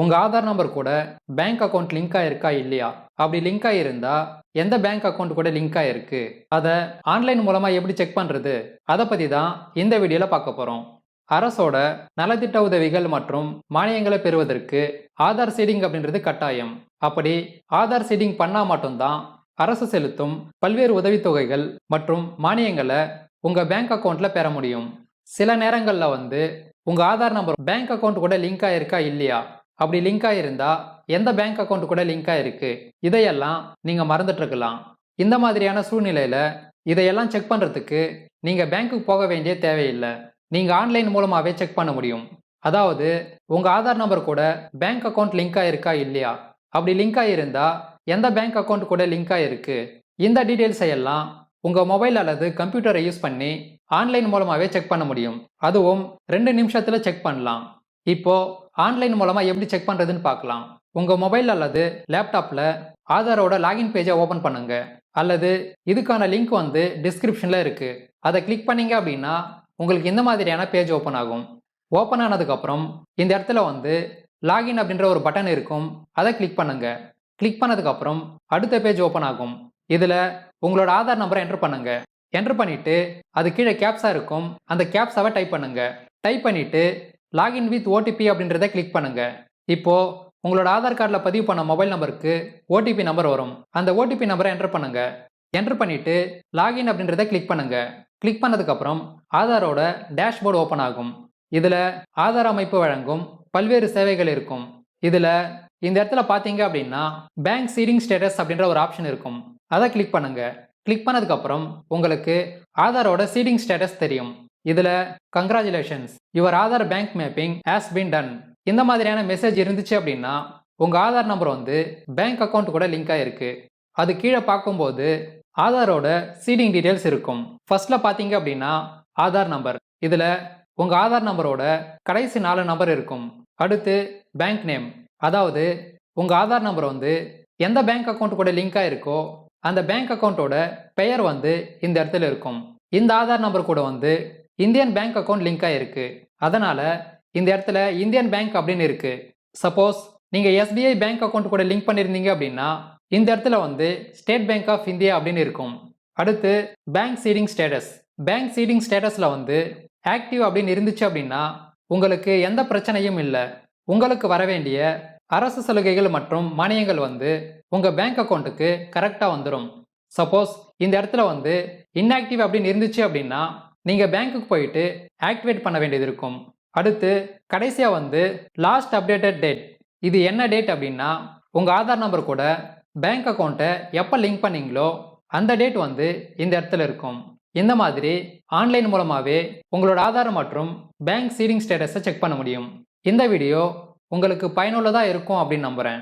உங்கள் ஆதார் நம்பர் கூட bank account link ஆயிருக்கா இல்லையா? அப்படி லிங்க் ஆகிருந்தா எந்த பேங்க் அக்கௌண்ட் கூட லிங்க் ஆகிருக்கு அதை ஆன்லைன் மூலமாக எப்படி செக் பண்ணுறது அதை பற்றி தான் இந்த வீடியோவில் பார்க்க போகிறோம் அரசோட நலத்திட்ட உதவிகள் மற்றும் மானியங்களை பெறுவதற்கு ஆதார் சீடிங் அப்படின்றது கட்டாயம். அப்படி ஆதார் சீடிங் பண்ணால் மட்டும்தான் அரசு செலுத்தும் பல்வேறு உதவித்தொகைகள் மற்றும் மானியங்களை உங்கள் பேங்க் அக்கௌண்ட்டில் பெற முடியும். சில நேரங்களில் வந்து உங்கள் ஆதார் நம்பர் பேங்க் அக்கௌண்ட் கூட லிங்க் ஆயிருக்கா இல்லையா? அப்படி லிங்க் ஆயிருந்தா எந்த பேங்க் அக்கௌண்ட் கூட லிங்க் ஆயிருக்கு இதையெல்லாம் நீங்கள் மறந்துட்டு இருக்கலாம் இந்த மாதிரியான சூழ்நிலையில் இதையெல்லாம் செக் பண்ணுறதுக்கு நீங்கள் பேங்க்குக்கு போக வேண்டிய தேவையில்லை. நீங்கள் ஆன்லைன் மூலமாகவே செக் பண்ண முடியும். அதாவது உங்கள் ஆதார் நம்பர் கூட பேங்க் அக்கௌண்ட் லிங்க் ஆயிருக்கா இல்லையா? அப்படி லிங்க் ஆகியிருந்தா எந்த பேங்க் அக்கௌண்ட் கூட லிங்க் ஆயிருக்கு இந்த டீட்டெயில்ஸை எல்லாம் உங்கள் மொபைல் அல்லது கம்ப்யூட்டரை யூஸ் பண்ணி ஆன்லைன் மூலமாகவே செக் பண்ண முடியும். அதுவும் ரெண்டு நிமிஷத்தில் செக் பண்ணலாம். இப்போ ஆன்லைன் மூலமாக எப்படி செக் பண்ணுறதுன்னு பார்க்கலாம். உங்கள் மொபைல் அல்லது லேப்டாப்பில் ஆதாரோட லாகின் பேஜை ஓப்பன் பண்ணுங்க. அல்லது இதுக்கான லிங்க் வந்து டிஸ்கிரிப்ஷனில் இருக்குது அதை கிளிக் பண்ணீங்க அப்படின்னா உங்களுக்கு இந்த மாதிரியான பேஜ் ஓப்பன் ஆகும். ஓப்பன் ஆனதுக்கப்புறம் இந்த இடத்துல வந்து லாகின் அப்படின்ற ஒரு பட்டன் இருக்கும். அதை கிளிக் பண்ணுங்க. கிளிக் பண்ணதுக்கப்புறம் அடுத்த பேஜ் ஓப்பன் ஆகும். இதில் உங்களோட ஆதார் நம்பரை என்டர் பண்ணுங்க. என்டர் பண்ணிட்டு அது கீழே கேப்ஸா இருக்கும். அந்த கேப்ஸாவை டைப் பண்ணுங்க. டைப் பண்ணிட்டு லாகின் வித் ஓடிபி அப்படின்றத கிளிக் பண்ணுங்க. இப்போ உங்களோட ஆதார் கார்டில் பதிவு பண்ண மொபைல் நம்பருக்கு ஓடிபி நம்பர் வரும். அந்த ஓடிபி நம்பரை என்டர் பண்ணுங்க. என்டர் பண்ணிட்டு லாகின் அப்படின்றத கிளிக் பண்ணுங்க. கிளிக் பண்ணதுக்கப்புறம் ஆதாரோட டேஷ்போர்டு ஓப்பன் ஆகும். இதில் ஆதார் அமைப்பு வழங்கும் பல்வேறு சேவைகள் இருக்கும். இதில் இந்த இடத்துல பார்த்தீங்க அப்படின்னா பேங்க் சீடிங் ஸ்டேட்டஸ் அப்படின்ற ஒரு ஆப்ஷன் இருக்கும். அதை கிளிக் பண்ணுங்க. கிளிக் பண்ணதுக்கப்புறம் உங்களுக்கு ஆதாரோட சீடிங் ஸ்டேட்டஸ் தெரியும். இதில் congratulations your Aadhaar bank mapping has been done இந்த மாதிரியான மெசேஜ் இருந்துச்சு அப்படின்னா உங்கள் ஆதார் நம்பர் வந்து பேங்க் அக்கௌண்ட் கூட லிங்க் ஆகிருக்கு அது கீழே பார்க்கும்போது ஆதாரோட சீடிங் டீட்டெயில்ஸ் இருக்கும். ஃபர்ஸ்ட்ல பார்த்தீங்க அப்படின்னா ஆதார் நம்பர் இதில் உங்கள் ஆதார் நம்பரோட கடைசி நாலு நம்பர் இருக்கும். அடுத்து பேங்க் நேம் அதாவது உங்கள் ஆதார் நம்பர் வந்து எந்த பேங்க் அக்கௌண்ட் கூட லிங்க் ஆகிருக்கோ அந்த பேங்க் அக்கௌண்ட்டோட பெயர் வந்து இந்த இடத்துல இருக்கும். இந்த ஆதார் நம்பர் கூட வந்து இந்தியன் பேங்க் அக்கௌண்ட் லிங்க் ஆயிருக்கு அதனால இந்த இடத்துல இந்தியன் பேங்க் அப்படின்னு இருக்கு. சப்போஸ் நீங்க எஸ்பிஐ பேங்க் அக்கௌண்ட் கூட லிங்க் பண்ணியிருந்தீங்க அப்படின்னா இந்த இடத்துல வந்து ஸ்டேட் பேங்க் ஆஃப் இந்தியா அப்படின்னு இருக்கும். அடுத்து bank seeding status. Bank seeding ஸ்டேட்டஸில் வந்து ஆக்டிவ் அப்படின்னு இருந்துச்சு அப்படின்னா உங்களுக்கு எந்த பிரச்சனையும் இல்லை. உங்களுக்கு வர வேண்டிய அரசு சலுகைகள் மற்றும் மானியங்கள் வந்து உங்கள் பேங்க் அக்கௌண்ட்டுக்கு கரெக்டாக வந்துடும் சப்போஸ் இந்த இடத்துல வந்து இன்ஆக்டிவ் அப்படின்னு இருந்துச்சு அப்படின்னா நீங்கள் பேங்க்குக்கு போயிட்டு ஆக்டிவேட் பண்ண வேண்டியது இருக்கும். அடுத்து கடைசியாக வந்து லாஸ்ட் அப்டேட்டட் டேட் இது என்ன டேட் அப்படின்னா உங்கள் ஆதார் நம்பர் கூட பேங்க் அக்கௌண்ட்டை எப்போ லிங்க் பண்ணீங்களோ அந்த டேட் வந்து இந்த இடத்துல இருக்கும். இந்த மாதிரி ஆன்லைன் மூலமாகவே உங்களோட ஆதார் மற்றும் பேங்க் சீடிங் ஸ்டேட்டஸை செக் பண்ண முடியும். இந்த வீடியோ உங்களுக்கு பயனுள்ளதாக இருக்கும் அப்படின்னு நம்புகிறேன்